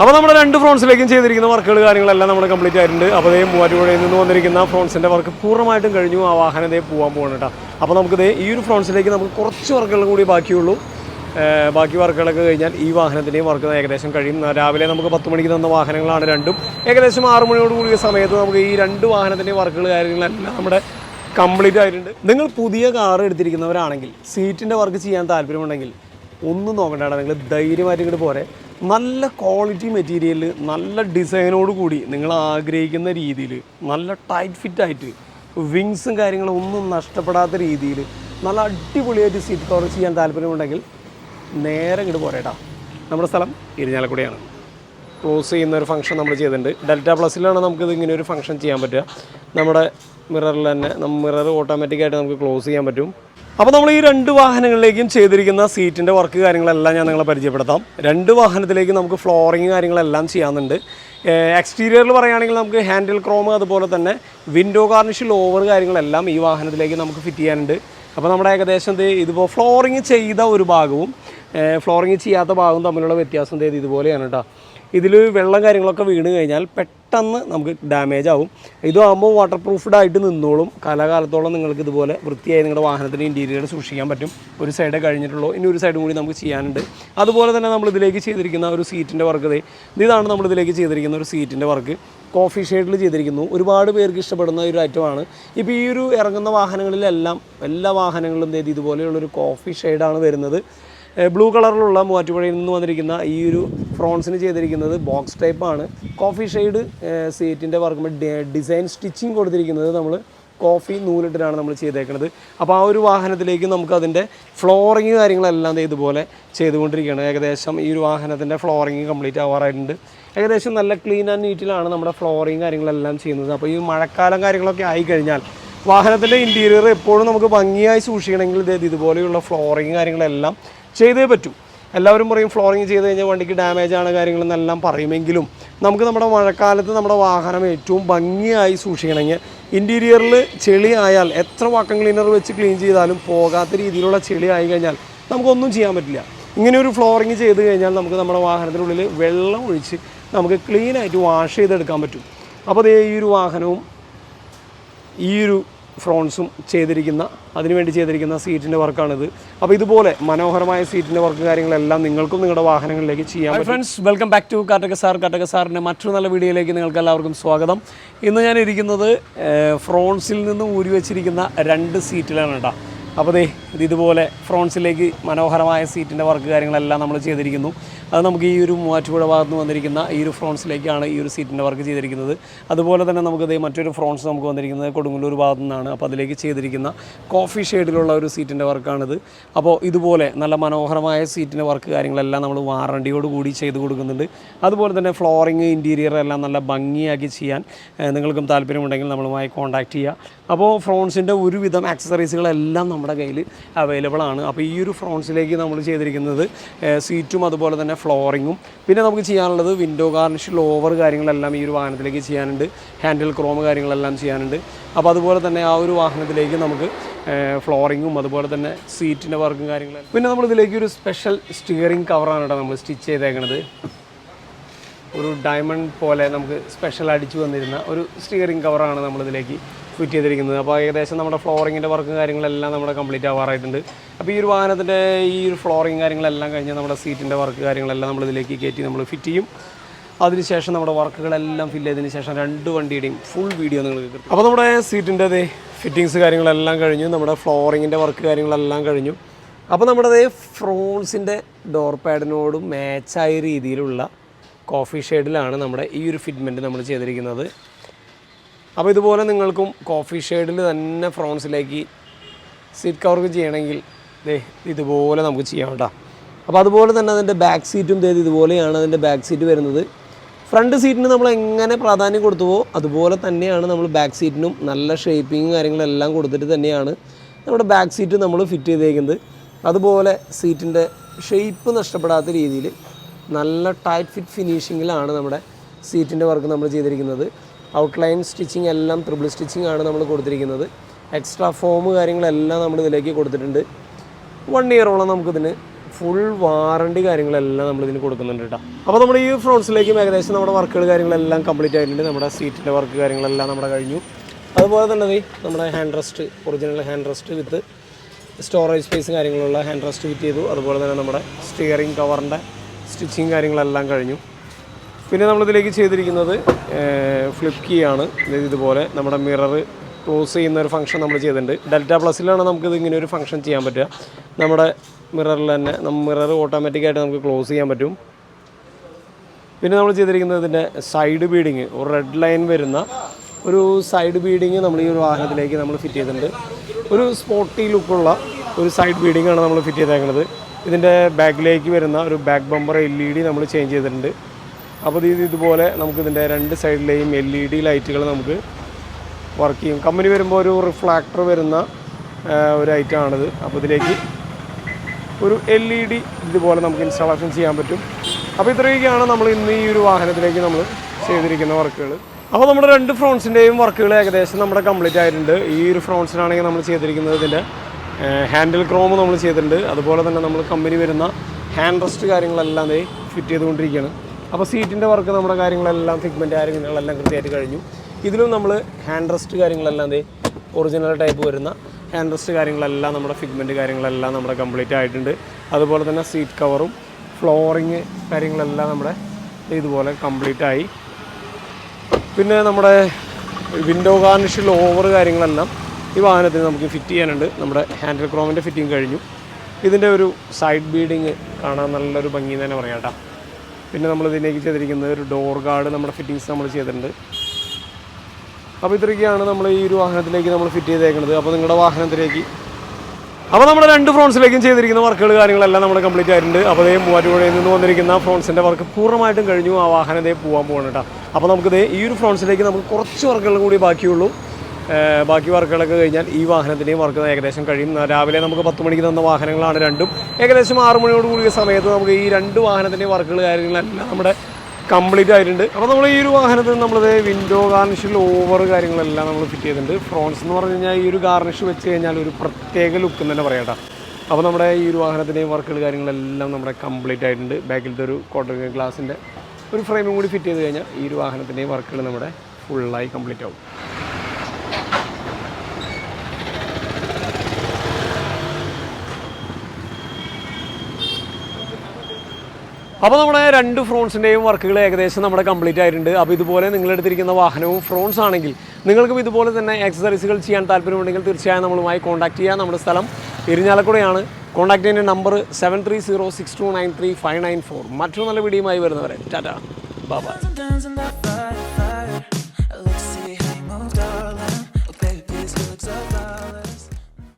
അപ്പോൾ നമ്മുടെ രണ്ട് ഫ്രോൺസിലേക്കും ചെയ്തിരിക്കുന്ന വർക്കുകൾ കാര്യങ്ങളെല്ലാം നമ്മൾ കംപ്ലീറ്റ് ആയിട്ടുണ്ട്. അപ്പോൾ അതേ മൂവാറ്റുപുഴയിൽ നിന്ന് വന്നിരിക്കുന്ന ഫ്രോൺസിന്റെ വർക്ക് പൂർണമായിട്ടും കഴിഞ്ഞു. ആ വാഹനം ഇതേ പോകാൻ പോകണം കേട്ടോ അപ്പോൾ നമുക്കിത് ഈ ഒരു ഫ്രോൺസിലേക്ക് നമുക്ക് കുറച്ച് വർക്കുകൾ കൂടി ബാക്കിയുള്ളൂ. ബാക്കി വർക്കുകളൊക്കെ കഴിഞ്ഞാൽ ഈ വാഹനത്തിന്റെയും വർക്ക് ഏകദേശം കഴിയും. രാവിലെ നമുക്ക് പത്ത് മണിക്ക് തന്ന വാഹനങ്ങളാണ് രണ്ടും. ഏകദേശം ആറ് മണിയോട് കൂടിയ സമയത്ത് നമുക്ക് ഈ രണ്ട് വാഹനത്തിന്റെയും വർക്കുകൾ കാര്യങ്ങളെല്ലാം നമ്മുടെ കംപ്ലീറ്റ് ആയിട്ടുണ്ട്. നിങ്ങൾ പുതിയ കാർ എടുത്തിരിക്കുന്നവരാണെങ്കിൽ സീറ്റിന്റെ വർക്ക് ചെയ്യാൻ താല്പര്യമുണ്ടെങ്കിൽ ഒന്നും നോക്കണ്ട നിങ്ങൾ ധൈര്യമായിട്ട് ഇങ്ങോട്ട് പോരെ. നല്ല ക്വാളിറ്റി മെറ്റീരിയൽ നല്ല ഡിസൈനോട് കൂടി നിങ്ങൾ ആഗ്രഹിക്കുന്ന രീതിയിൽ നല്ല ടൈറ്റ് ഫിറ്റായിട്ട് വിങ്സും കാര്യങ്ങളും ഒന്നും നഷ്ടപ്പെടാത്ത രീതിയിൽ നല്ല അടിപൊളിയായിട്ട് സീറ്റ് കവർ ചെയ്യാൻ താല്പര്യമുണ്ടെങ്കിൽ നേരെ ഇങ്ങോട്ട് പോരേട്ടാ നമ്മുടെ സ്ഥലം ഇരിഞ്ഞാലക്കുടിയാണ്. ക്ലോസ് ചെയ്യുന്ന ഒരു ഫംഗ്ഷൻ നമ്മൾ ചെയ്തിട്ടുണ്ട്. ഡെൽറ്റ പ്ലസിലാണ് നമുക്കിത് ഇങ്ങനെ ഒരു ഫംഗ്ഷൻ ചെയ്യാൻ പറ്റുക. നമ്മുടെ മിററിൽ തന്നെ മിറർ ഓട്ടോമാറ്റിക്കായിട്ട് നമുക്ക് ക്ലോസ് ചെയ്യാൻ പറ്റും. അപ്പോൾ നമ്മൾ ഈ രണ്ട് വാഹനങ്ങളിലേക്കും ചെയ്തിരിക്കുന്ന സീറ്റിന്റെ വർക്ക് കാര്യങ്ങളെല്ലാം ഞാൻ നിങ്ങളെ പരിചയപ്പെടുത്താം. രണ്ട് വാഹനത്തിലേക്ക് നമുക്ക് ഫ്ലോറിങ് കാര്യങ്ങളെല്ലാം ചെയ്യാനുണ്ട്. എക്സ്റ്റീരിയറിൽ പറയുകയാണെങ്കിൽ നമുക്ക് ഹാൻഡിൽ ക്രോം അതുപോലെ തന്നെ വിൻഡോ ഗാർണിഷ് ലോവർ കാര്യങ്ങളെല്ലാം ഈ വാഹനത്തിലേക്ക് നമുക്ക് ഫിറ്റ് ചെയ്യാനുണ്ട്. അപ്പോൾ നമ്മുടെ ഏകദേശം എന്ത് ഇതിപ്പോൾ ഫ്ലോറിങ് ചെയ്ത ഒരു ഭാഗവും ഫ്ലോറിങ് ചെയ്യാത്ത ഭാഗവും തമ്മിലുള്ള വ്യത്യാസം ഇതുപോലെയാണ് കേട്ടോ. ഇതിൽ വെള്ളം കാര്യങ്ങളൊക്കെ വീണ് കഴിഞ്ഞാൽ പെട്ടെന്ന് നമുക്ക് ഡാമേജ് ആവും. ഇതാകുമ്പോൾ വാട്ടർ പ്രൂഫ്ഡ് ആയിട്ട് നിന്നോളും. കാലാകാലത്തോളം നിങ്ങൾക്ക് ഇതുപോലെ വൃത്തിയായി നിങ്ങളുടെ വാഹനത്തിന്റെ ഇന്റീരിയർ സൂക്ഷിക്കാൻ പറ്റും. ഒരു സൈഡേ കഴിഞ്ഞിട്ടുള്ളൂ. ഇനി ഒരു സൈഡും കൂടി നമുക്ക് ചെയ്യാനുണ്ട്. അതുപോലെ തന്നെ നമ്മൾ ഇതിലേക്ക് ചെയ്തിരിക്കുന്ന ഒരു സീറ്റിന്റെ വർക്ക് ഇതാണ് നമ്മൾ ഇതിലേക്ക് ചെയ്തിരിക്കുന്ന ഒരു സീറ്റിന്റെ വർക്ക് കോഫി ഷെയ്ഡിൽ ചെയ്തിരിക്കുന്നു. ഒരുപാട് പേർക്ക് ഇഷ്ടപ്പെടുന്ന ഒരു ഐറ്റമാണ് ഇപ്പോൾ ഈ ഒരു ഇറങ്ങുന്ന വാഹനങ്ങളിലെല്ലാം എല്ലാ വാഹനങ്ങളും ഇതുപോലെയുള്ളൊരു കോഫി ഷെയ്ഡാണ് വരുന്നത്. ബ്ലൂ കളറിലുള്ള മൂവാറ്റുപുഴയിൽ നിന്ന് വന്നിരിക്കുന്ന ഈ ഒരു ഫ്രോൺസിന് ചെയ്തിരിക്കുന്നത് ബോക്സ് ടൈപ്പാണ് കോഫി ഷെയ്ഡ് സീറ്റിന്റെ വർക്ക് ഡിസൈൻ സ്റ്റിച്ചിങ് കൊടുത്തിരിക്കുന്നത് നമ്മൾ കോഫി നൂലിട്ടിട്ടാണ് നമ്മൾ ചെയ്തേക്കുന്നത് അപ്പോൾ ആ ഒരു വാഹനത്തിലേക്ക് നമുക്ക് അതിന്റെ ഫ്ലോറിങ് കാര്യങ്ങളെല്ലാം ഇതുപോലെ ചെയ്തുകൊണ്ടിരിക്കുകയാണ്. ഏകദേശം ഈ ഒരു വാഹനത്തിന്റെ ഫ്ലോറിങ് കംപ്ലീറ്റ് ആവാറായിട്ടുണ്ട്. ഏകദേശം നല്ല ക്ലീൻ ആൻഡ് നീറ്റിലാണ് നമ്മുടെ ഫ്ലോറിങ് കാര്യങ്ങളെല്ലാം ചെയ്യുന്നത്. അപ്പോൾ ഈ മഴക്കാലം കാര്യങ്ങളൊക്കെ ആയിക്കഴിഞ്ഞാൽ വാഹനത്തിന്റെ ഇന്റീരിയർ എപ്പോഴും നമുക്ക് ഭംഗിയായി സൂക്ഷിക്കണമെങ്കിൽ ഇത് ഇതുപോലെയുള്ള ഫ്ലോറിങ് കാര്യങ്ങളെല്ലാം ചെയ്തേ പറ്റൂ. എല്ലാവരും പറയും ഫ്ലോറിങ് ചെയ്ത് കഴിഞ്ഞാൽ വണ്ടിക്ക് ഡാമേജ് ആണ് കാര്യങ്ങളെന്നെല്ലാം പറയുമെങ്കിലും നമുക്ക് നമ്മുടെ മഴക്കാലത്ത് നമ്മുടെ വാഹനം ഏറ്റവും ഭംഗിയായി സൂക്ഷിക്കണമെങ്കിൽ ഇന്റീരിയറിൽ ചെളി ആയാൽ എത്ര വാക്കം ക്ലീനർ വെച്ച് ക്ലീൻ ചെയ്താലും പോകാത്ത രീതിയിലുള്ള ചെളി ആയി കഴിഞ്ഞാൽ നമുക്കൊന്നും ചെയ്യാൻ പറ്റില്ല. ഇങ്ങനെ ഒരു ഫ്ലോറിങ് ചെയ്ത് കഴിഞ്ഞാൽ നമുക്ക് നമ്മുടെ വാഹനത്തിനുള്ളിൽ വെള്ളം ഒഴിച്ച് നമുക്ക് ക്ലീനായിട്ട് വാഷ് ചെയ്തെടുക്കാൻ പറ്റും. അപ്പോൾ അതേ ഈ ഒരു വാഹനവും ഈ ഒരു ഫ്രോൺസും ചെയ്തിരിക്കുന്ന അതിനുവേണ്ടി ചെയ്തിരിക്കുന്ന സീറ്റിന്റെ വർക്കാണിത്. അപ്പോൾ ഇതുപോലെ മനോഹരമായ സീറ്റിന്റെ വർക്ക് കാര്യങ്ങളെല്ലാം നിങ്ങൾക്കും നിങ്ങളുടെ വാഹനങ്ങളിലേക്ക് ചെയ്യാം friends welcome back to Kattaka sir Kattaka സാറിന്റെ മറ്റൊരു നല്ല വീഡിയോയിലേക്ക് നിങ്ങൾക്ക് എല്ലാവർക്കും സ്വാഗതം. ഇന്ന് ഞാൻ ഇരിക്കുന്നത് ഫ്രോൺസിൽ നിന്ന് ഊരി വെച്ചിരിക്കുന്ന രണ്ട് സീറ്റിലാണ് കേട്ടോ. അപ്പോൾ ദേ ഇത് ഇതുപോലെ ഫ്രോൺസിലേക്ക് മനോഹരമായ സീറ്റിന്റെ വർക്ക് കാര്യങ്ങളെല്ലാം നമ്മൾ ചെയ്തിരിക്കുന്നു. അത് നമുക്ക് ഈ ഒരു മൂവാറ്റുപുഴ ഭാഗത്ത് വന്നിരിക്കുന്ന ഈ ഒരു ഫ്രോൺസിലേക്കാണ് ഈ ഒരു സീറ്റിന്റെ വർക്ക് ചെയ്തിരിക്കുന്നത്. അതുപോലെ തന്നെ നമുക്ക് ദേ മറ്റൊരു ഫ്രോൺസ് നമുക്ക് വന്നിരിക്കുന്നത് കൊടുങ്ങല്ലൂർ ഭാഗത്തു നിന്നാണ്. അപ്പോൾ അതിലേക്ക് ചെയ്തിരിക്കുന്ന കോഫി ഷെയ്ഡിലുള്ള ഒരു സീറ്റിന്റെ വർക്കാണിത്. അപ്പോൾ ഇതുപോലെ നല്ല മനോഹരമായ സീറ്റിന്റെ വർക്ക് കാര്യങ്ങളെല്ലാം നമ്മൾ വാറണ്ടിയോട് കൂടി ചെയ്ത് കൊടുക്കുന്നുണ്ട്. അതുപോലെ തന്നെ ഫ്ലോറിങ് ഇന്റീരിയർ എല്ലാം നല്ല ഭംഗിയാക്കി ചെയ്യാൻ നിങ്ങൾക്കും താല്പര്യമുണ്ടെങ്കിൽ നമ്മളുമായി കോൺടാക്റ്റ് ചെയ്യുക. അപ്പോൾ ഫ്രോൺസിന്റെ ഒരുവിധം ആക്സസറീസുകളെല്ലാം നമ്മുടെ കയ്യിൽ അവൈലബിൾ ആണ്. അപ്പോൾ ഈ ഒരു ഫ്രോൺസിലേക്ക് നമ്മൾ ചെയ്തിരിക്കുന്നത് സീറ്റും അതുപോലെ തന്നെ ഫ്ലോറിങ്ങും പിന്നെ നമുക്ക് ചെയ്യാനുള്ളത് വിൻഡോ ഗാർണിഷ് ലോവർ കാര്യങ്ങളെല്ലാം ഈ ഒരു വാഹനത്തിലേക്ക് ചെയ്യാനുണ്ട്. ഹാൻഡിൽ ക്രോം കാര്യങ്ങളെല്ലാം ചെയ്യാനുണ്ട്. അപ്പോൾ അതുപോലെ തന്നെ ആ ഒരു വാഹനത്തിലേക്ക് നമുക്ക് ഫ്ലോറിങ്ങും അതുപോലെ തന്നെ സീറ്റിന്റെ വർക്കും കാര്യങ്ങളും പിന്നെ നമ്മളിതിലേക്ക് ഒരു സ്പെഷ്യൽ സ്റ്റിയറിംഗ് കവറാണ് കേട്ടോ നമ്മൾ സ്റ്റിച്ച് ചെയ്തേക്കുന്നത് ഒരു ഡയമണ്ട് പോലെ നമുക്ക് സ്പെഷ്യൽ അടിച്ചു വന്നിരുന്ന ഒരു സ്റ്റിയറിംഗ് കവറാണ് നമ്മളിതിലേക്ക് ഫിറ്റ് ചെയ്തിരിക്കുന്നത്. അപ്പോൾ ഏകദേശം നമ്മുടെ ഫ്ലോറിങ്ങിന്റെ വർക്കും കാര്യങ്ങളെല്ലാം നമ്മുടെ കംപ്ലീറ്റ് ആവാറായിട്ടുണ്ട്. അപ്പോൾ ഈ ഒരു വാഹനത്തിന്റെ ഈ ഒരു ഫ്ലോറിങ് കാര്യങ്ങളെല്ലാം കഴിഞ്ഞ് നമ്മുടെ സീറ്റിന്റെ വർക്ക് കാര്യങ്ങളെല്ലാം നമ്മൾ ഇതിലേക്ക് കയറ്റി നമ്മൾ ഫിറ്റ് ചെയ്യും. അതിനുശേഷം നമ്മുടെ വർക്കുകളെല്ലാം ഫില്ല് ചെയ്തതിന് ശേഷം രണ്ട് വണ്ടിയുടെയും ഫുൾ വീഡിയോ നിങ്ങൾ കിട്ടും അപ്പോൾ നമ്മുടെ സീറ്റിന്റെ ഫിറ്റിങ്സ് കാര്യങ്ങളെല്ലാം കഴിഞ്ഞു. നമ്മുടെ ഫ്ലോറിങ്ങിന്റെ വർക്ക് കാര്യങ്ങളെല്ലാം കഴിഞ്ഞു. അപ്പോൾ നമ്മുടെ ഫ്രോൺസിന്റെ ഡോർ പാഡിനോടും മാച്ചായ രീതിയിലുള്ള കോഫി ഷെയ്ഡിലാണ് നമ്മുടെ ഈ ഒരു ഫിറ്റ്മെന്റ് നമ്മൾ ചെയ്തിരിക്കുന്നത്. അപ്പോൾ ഇതുപോലെ നിങ്ങൾക്കും കോഫി ഷെയ്ഡിൽ തന്നെ ഫ്രോൺസിലേക്ക് സീറ്റ് കവർക്ക് ചെയ്യണമെങ്കിൽ ദേ ഇതുപോലെ നമുക്ക് ചെയ്യാം കേട്ടോ. അപ്പോൾ അതുപോലെ തന്നെ അതിന്റെ ബാക്ക് സീറ്റും ദേ ഇതുപോലെയാണ് അതിന്റെ ബാക്ക് സീറ്റ് വരുന്നത്. ഫ്രണ്ട് സീറ്റിന് നമ്മൾ എങ്ങനെ പ്രാധാന്യം കൊടുത്തുവോ അതുപോലെ തന്നെയാണ് നമ്മൾ ബാക്ക് സീറ്റിനും നല്ല ഷേപ്പിങ്ങും കാര്യങ്ങളെല്ലാം കൊടുത്തിട്ട് തന്നെയാണ് നമ്മുടെ ബാക്ക് സീറ്റ് നമ്മൾ ഫിറ്റ് ചെയ്തേക്കുന്നത്. അതുപോലെ സീറ്റിന്റെ ഷേപ്പ് നഷ്ടപ്പെടാത്ത രീതിയിൽ നല്ല ടൈറ്റ് ഫിറ്റ് ഫിനിഷിങ്ങിലാണ് നമ്മുടെ സീറ്റിന്റെ വർക്ക് നമ്മൾ ചെയ്തിരിക്കുന്നത്. ഔട്ട്ലൈൻ സ്റ്റിച്ചിങ് എല്ലാം ത്രിബിൾ സ്റ്റിച്ചിങ് ആണ് നമ്മൾ കൊടുത്തിരിക്കുന്നത്. എക്സ്ട്രാ ഫോം കാര്യങ്ങളെല്ലാം നമ്മൾ ഇതിലേക്ക് കൊടുത്തിട്ടുണ്ട്. വൺ ഇയറോളം നമുക്കിതിന് ഫുൾ വാറണ്ടി കാര്യങ്ങളെല്ലാം നമ്മൾ ഇതിന് കൊടുക്കുന്നുണ്ട് കേട്ടോ അപ്പോൾ നമ്മുടെ ഈ ഫ്രോൺസിലേക്കും ഏകദേശം നമ്മുടെ വർക്കുകൾ കാര്യങ്ങളെല്ലാം കംപ്ലീറ്റ് ആയിട്ടുണ്ട്. നമ്മുടെ സീറ്റിന്റെ വർക്ക് കാര്യങ്ങളെല്ലാം നമ്മുടെ കഴിഞ്ഞു. അതുപോലെ തന്നെ നമ്മുടെ hand rest original hand rest with storage space കാര്യങ്ങളുള്ള hand rest fit ചെയ്തു. അതുപോലെ തന്നെ നമ്മുടെ സ്റ്റിയറിംഗ് കവറിന്റെ സ്റ്റിച്ചിങ് കാര്യങ്ങളെല്ലാം കഴിഞ്ഞു. പിന്നെ നമ്മളിതിലേക്ക് ചെയ്തിരിക്കുന്നത് ഫ്ലിപ്പ് കീ ആണ്. ഇതുപോലെ നമ്മുടെ മിറർ ക്ലോസ് ചെയ്യുന്ന ഒരു ഫംഗ്ഷൻ നമ്മൾ ചെയ്തിട്ടുണ്ട്. ഡെൽറ്റ പ്ലസിലാണ് നമുക്കിത് ഇങ്ങനെ ഒരു ഫംഗ്ഷൻ ചെയ്യാൻ പറ്റുക. നമ്മുടെ മിററിൽ തന്നെ നമ്മൾ മിറർ ഓട്ടോമാറ്റിക്കായിട്ട് നമുക്ക് ക്ലോസ് ചെയ്യാൻ പറ്റും. പിന്നെ നമ്മൾ ചെയ്തിരിക്കുന്നത് ഇതിന്റെ സൈഡ് ബീഡിങ് ഒരു റെഡ് ലൈൻ വരുന്ന ഒരു സൈഡ് ബീഡിങ് നമ്മൾ ഈ ഒരു വാഹനത്തിലേക്ക് നമ്മൾ ഫിറ്റ് ചെയ്തിട്ടുണ്ട്. ഒരു സ്പോട്ടി ലുക്കുള്ള ഒരു സൈഡ് ബീഡിങ് ആണ് നമ്മൾ ഫിറ്റ് ചെയ്തേക്കുന്നത് ഇതിന്റെ ബാക്കിലേക്ക് വരുന്ന ഒരു back bumper L E D നമ്മൾ ചേഞ്ച് ചെയ്തിട്ടുണ്ട്. അപ്പോൾ ഇത് ഇതുപോലെ നമുക്ക് ഇതിന്റെ രണ്ട് സൈഡിലെയും എൽ ഇ ഡി ലൈറ്റുകൾ നമുക്ക് വർക്ക് ചെയ്യും. കമ്പനി വരുമ്പോൾ ഒരു റിഫ്ലാക്ടർ വരുന്ന ഒരു ഐറ്റം ആണിത്. അപ്പോൾ ഇതിലേക്ക് ഒരു എൽ ഇ ഡി ഇതുപോലെ നമുക്ക് ഇൻസ്റ്റാളേഷൻ ചെയ്യാൻ പറ്റും. അപ്പോൾ ഇത്രയൊക്കെയാണ് നമ്മൾ ഇന്ന് ഈ ഒരു വാഹനത്തിലേക്ക് നമ്മൾ ചെയ്തിരിക്കുന്ന വർക്കുകൾ അപ്പോൾ നമ്മുടെ രണ്ട് ഫ്രോൺസിന്റെയും വർക്കുകൾ ഏകദേശം നമ്മുടെ കംപ്ലീറ്റ് ആയിട്ടുണ്ട്. ഈ ഒരു ഫ്രോൺസിനാണെങ്കിൽ നമ്മൾ ചെയ്തിരിക്കുന്നത് ഇതിന്റെ ഹാൻഡിൽ ക്രോം നമ്മൾ ചെയ്തിട്ടുണ്ട്. അതുപോലെ തന്നെ നമ്മൾ കമ്പനി വരുന്ന ഹാൻഡ് റെസ്റ്റ് കാര്യങ്ങളെല്ലാം ഫിറ്റ് ചെയ്തുകൊണ്ടിരിക്കുകയാണ്. അപ്പോൾ സീറ്റിന്റെ വർക്ക് നമ്മുടെ കാര്യങ്ങളെല്ലാം ഫിഗ്മെന്റ് കാര്യങ്ങളെല്ലാം കൃത്യമായിട്ട് കഴിഞ്ഞു. ഇതിലും നമ്മൾ ഹാൻഡ് റെസ്റ്റ് കാര്യങ്ങളെല്ലാം ദേ ഒറിജിനൽ ടൈപ്പ് വരുന്ന ഹാൻഡ് റെസ്റ്റ് കാര്യങ്ങളെല്ലാം നമ്മുടെ ഫിഗ്മെന്റ് കാര്യങ്ങളെല്ലാം നമ്മുടെ കംപ്ലീറ്റ് ആയിട്ടുണ്ട്. അതുപോലെ തന്നെ സീറ്റ് കവറും ഫ്ലോറിങ് കാര്യങ്ങളെല്ലാം നമ്മുടെ ഇതുപോലെ കംപ്ലീറ്റ് ആയി. പിന്നെ നമ്മുടെ വിൻഡോ ഗാർണിഷിൽ ഓവർ കാര്യങ്ങളെല്ലാം ഈ വാഹനത്തിന് നമുക്ക് ഫിറ്റ് ചെയ്യാനുണ്ട്. നമ്മുടെ ഹാൻഡിൽ ക്രോമിന്റെ ഫിറ്റിംഗ് കഴിഞ്ഞു. ഇതിന്റെ ഒരു സൈഡ് ബീഡിങ് കാണാൻ നല്ലൊരു ഭംഗി തന്നെ പറയാം കേട്ടോ. പിന്നെ നമ്മൾ ഇതിലേക്ക് ചെയ്തിരിക്കുന്നത് ഒരു ഡോർ ഗാർഡ് നമ്മുടെ ഫിറ്റിങ്സ് നമ്മൾ ചെയ്തിട്ടുണ്ട്. അപ്പോൾ ഇത്രയൊക്കെയാണ് നമ്മൾ ഈ ഒരു വാഹനത്തിലേക്ക് നമ്മൾ ഫിറ്റ് ചെയ്തേക്കുന്നത് അപ്പോൾ നിങ്ങളുടെ വാഹനത്തിലേക്ക് അപ്പോൾ നമ്മുടെ രണ്ട് ഫ്രോൺസിലേക്കും ചെയ്തിരിക്കുന്ന വർക്കുകൾ കാര്യങ്ങളെല്ലാം നമ്മൾ കംപ്ലീറ്റ് ആയിട്ടുണ്ട്. അപ്പോൾ അതേ മൂവാറ്റുപുഴയിൽ നിന്ന് വന്നിരിക്കുന്ന ഫ്രോൺസിന്റെ വർക്ക് പൂർണമായിട്ടും കഴിഞ്ഞു. ആ വാഹനം ദേ പോകാൻ പോകണം കേട്ടോ. അപ്പോൾ നമുക്കിത് ഈ ഒരു ഫ്രോൺസിലേക്ക് നമുക്ക് കുറച്ച് വർക്കുകൾ കൂടി ബാക്കിയുള്ളൂ. ബാക്കി വർക്കുകളൊക്കെ കഴിഞ്ഞാൽ ഈ വാഹനത്തിന്റെയും വർക്ക് ഏകദേശം കഴിയും. രാവിലെ നമുക്ക് പത്ത് മണിക്ക് തന്ന വാഹനങ്ങളാണ് രണ്ടും. ഏകദേശം ആറു മണിയോട് കൂടിയ സമയത്ത് നമുക്ക് ഈ രണ്ട് വാഹനത്തിന്റെയും വർക്കുകൾ കാര്യങ്ങളെല്ലാം നമ്മുടെ കംപ്ലീറ്റ് ആയിട്ടുണ്ട്. അപ്പോൾ നമ്മൾ ഈ ഒരു വാഹനത്തിൽ നമ്മളത് വിൻഡോ ഗാർണിഷിൽ ഓവർ കാര്യങ്ങളെല്ലാം നമ്മൾ ഫിറ്റ് ചെയ്തിട്ടുണ്ട്. ഫ്രോൺസ് എന്ന് പറഞ്ഞു കഴിഞ്ഞാൽ ഈ ഒരു ഗാർണിഷ് വെച്ച് കഴിഞ്ഞാൽ ഒരു പ്രത്യേക ലുക്ക് എന്ന് തന്നെ പറയാം അപ്പോൾ നമ്മുടെ ഈ ഒരു വാഹനത്തിന്റെയും വർക്കുകൾ കാര്യങ്ങളെല്ലാം നമ്മുടെ കംപ്ലീറ്റ് ആയിട്ടുണ്ട്. ബാക്കിലത്തെ ഒരു കോട്ടൺ ഗ്ലാസിന്റെ ഒരു ഫ്രെയിമും കൂടി ഫിറ്റ് ചെയ്ത് കഴിഞ്ഞാൽ ഈ ഒരു വാഹനത്തിന്റെയും വർക്കുകൾ നമ്മുടെ ഫുള്ളായി കംപ്ലീറ്റ് ആവും. അപ്പോൾ നമ്മുടെ രണ്ട് ഫ്രോൺസിന്റെയും വർക്കുകൾ ഏകദേശം നമ്മുടെ കംപ്ലീറ്റ് ആയിട്ടുണ്ട്. അപ്പോൾ ഇതുപോലെ നിങ്ങളെടുത്തിരിക്കുന്ന വാഹനവും ഫ്രോൺസ് ആണെങ്കിൽ നിങ്ങൾക്കും ഇതുപോലെ തന്നെ എക്സസറീസുകൾ ചെയ്യാൻ താല്പര്യമുണ്ടെങ്കിൽ തീർച്ചയായും നമ്മളുമായി കോൺടാക്ട് ചെയ്യുക നമ്മുടെ സ്ഥലം ഇരിഞ്ഞാലക്കുടയാണ്. കോൺടാക്ട് ചെയ്യുന്ന number seven three zero six two nine three five nine four മറ്റൊരു നല്ല വീഡിയോയുമായി വരുന്നവരെ. ടാറ്റ. ബാബാ